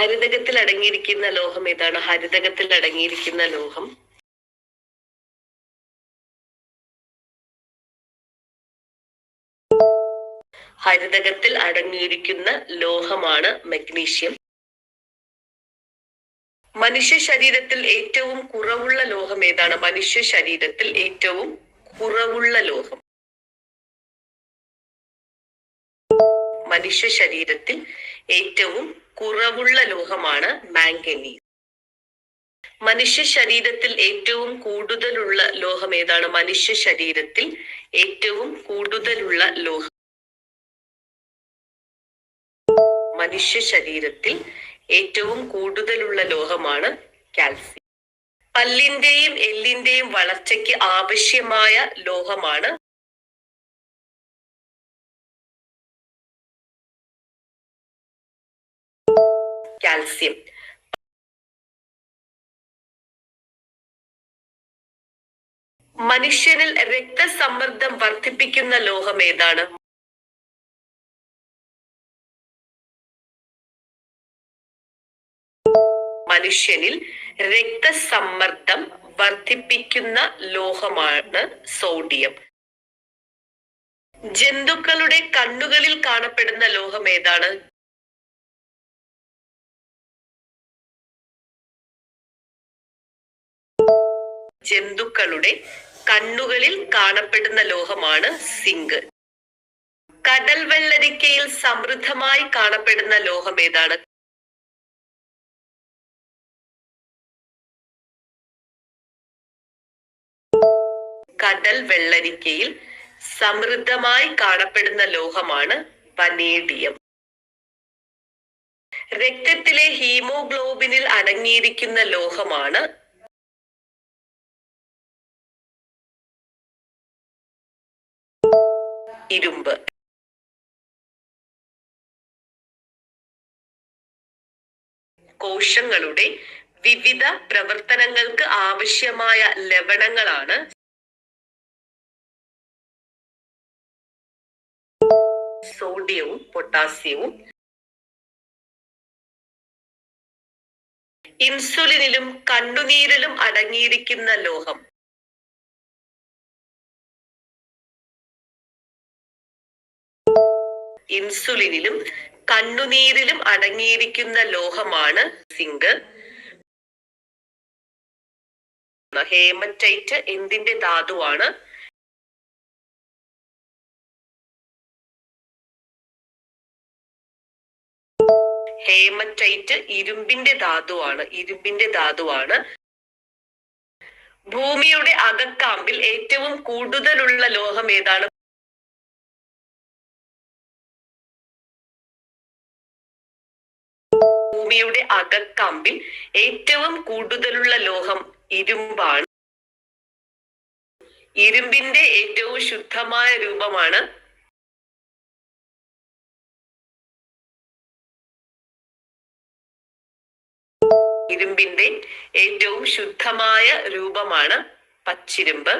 ഹരിതകത്തിൽ അടങ്ങിയിരിക്കുന്ന ലോഹം ഏതാണ്? ഹരിതകത്തിൽ അടങ്ങിയിരിക്കുന്ന ലോഹം. ഹരിതകത്തിൽ അടങ്ങിയിരിക്കുന്ന ലോഹമാണ് മഗ്നീഷ്യം. മനുഷ്യ ശരീരത്തിൽ ഏറ്റവും കുറവുള്ള ലോഹം ഏതാണ്? മനുഷ്യ ശരീരത്തിൽ ഏറ്റവും കുറവുള്ള ലോഹം. മനുഷ്യ ശരീരത്തിൽ ഏറ്റവും കുറവുള്ള ലോഹമാണ് മാംഗനീസ്. മനുഷ്യ ശരീരത്തിൽ ഏറ്റവും കൂടുതലുള്ള ലോഹം ഏതാണ്? മനുഷ്യ ശരീരത്തിൽ ഏറ്റവും കൂടുതലുള്ള ലോഹം. മനുഷ്യ ശരീരത്തിൽ ഏറ്റവും കൂടുതലുള്ള ലോഹമാണ് കാൽസ്യം. പല്ലിന്റെയും എല്ലിന്റെയും വളർച്ചയ്ക്ക് ആവശ്യമായ ലോഹമാണ് കാൽസ്യം മനുഷ്യനിൽ രക്തസമ്മർദ്ദം വർദ്ധിപ്പിക്കുന്ന ലോഹം ഏതാണ്? മനുഷ്യനിൽ രക്തസമ്മർദ്ദം വർദ്ധിപ്പിക്കുന്ന ലോഹമാണ് സോഡിയം. ജന്തുക്കളുടെ കണ്ണുകളിൽ കാണപ്പെടുന്ന ലോഹം ഏതാണ്? ജന്തുക്കളുടെ കണ്ണുകളിൽ കാണപ്പെടുന്ന ലോഹമാണ് സിങ്ക്. കടൽ വെള്ളരിക്കയിൽ സമൃദ്ധമായി കാണപ്പെടുന്ന ലോഹം ഏതാണ്? കടൽ വെള്ളരിക്കയിൽ സമൃദ്ധമായി കാണപ്പെടുന്ന ലോഹമാണ് വനേഡിയം. രക്തത്തിലെ ഹീമോഗ്ലോബിനിൽ അടങ്ങിയിരിക്കുന്ന ലോഹമാണ് ഇരുമ്പ്. കോശങ്ങളുടെ വിവിധ പ്രവർത്തനങ്ങൾക്ക് ആവശ്യമായ ലവണങ്ങളാണ് സോഡിയവും പൊട്ടാസ്യവും. ഇൻസുലിനിലും കണ്ണുനീരിലും അടങ്ങിയിരിക്കുന്ന ലോഹം. ഇൻസുലിനിലും കണ്ണുനീരിലും അടങ്ങിയിരിക്കുന്ന ലോഹമാണ് സിങ്ക്. ഹേമറ്റൈറ്റ് എന്തിന്റെ ധാതുവാണ്? ഹേമറ്റൈറ്റ് ഇരുമ്പിന്റെ ധാതുവാണ്. ഇരുമ്പിന്റെ ധാതുവാണ്. ഭൂമിയുടെ അകക്കാമ്പിൽ ഏറ്റവും കൂടുതലുള്ള ലോഹം ഏതാണ്? ഭൂമിയുടെ അകക്കാമ്പിൽ ഏറ്റവും കൂടുതലുള്ള ലോഹം ഇരുമ്പാണ്. ഇരുമ്പിന്റെ ഏറ്റവും ശുദ്ധമായ രൂപമാണ് ഇരുമ്പിന്റെ ഏറ്റവും ശുദ്ധമായ രൂപമാണ് പച്ചിരുമ്പ്.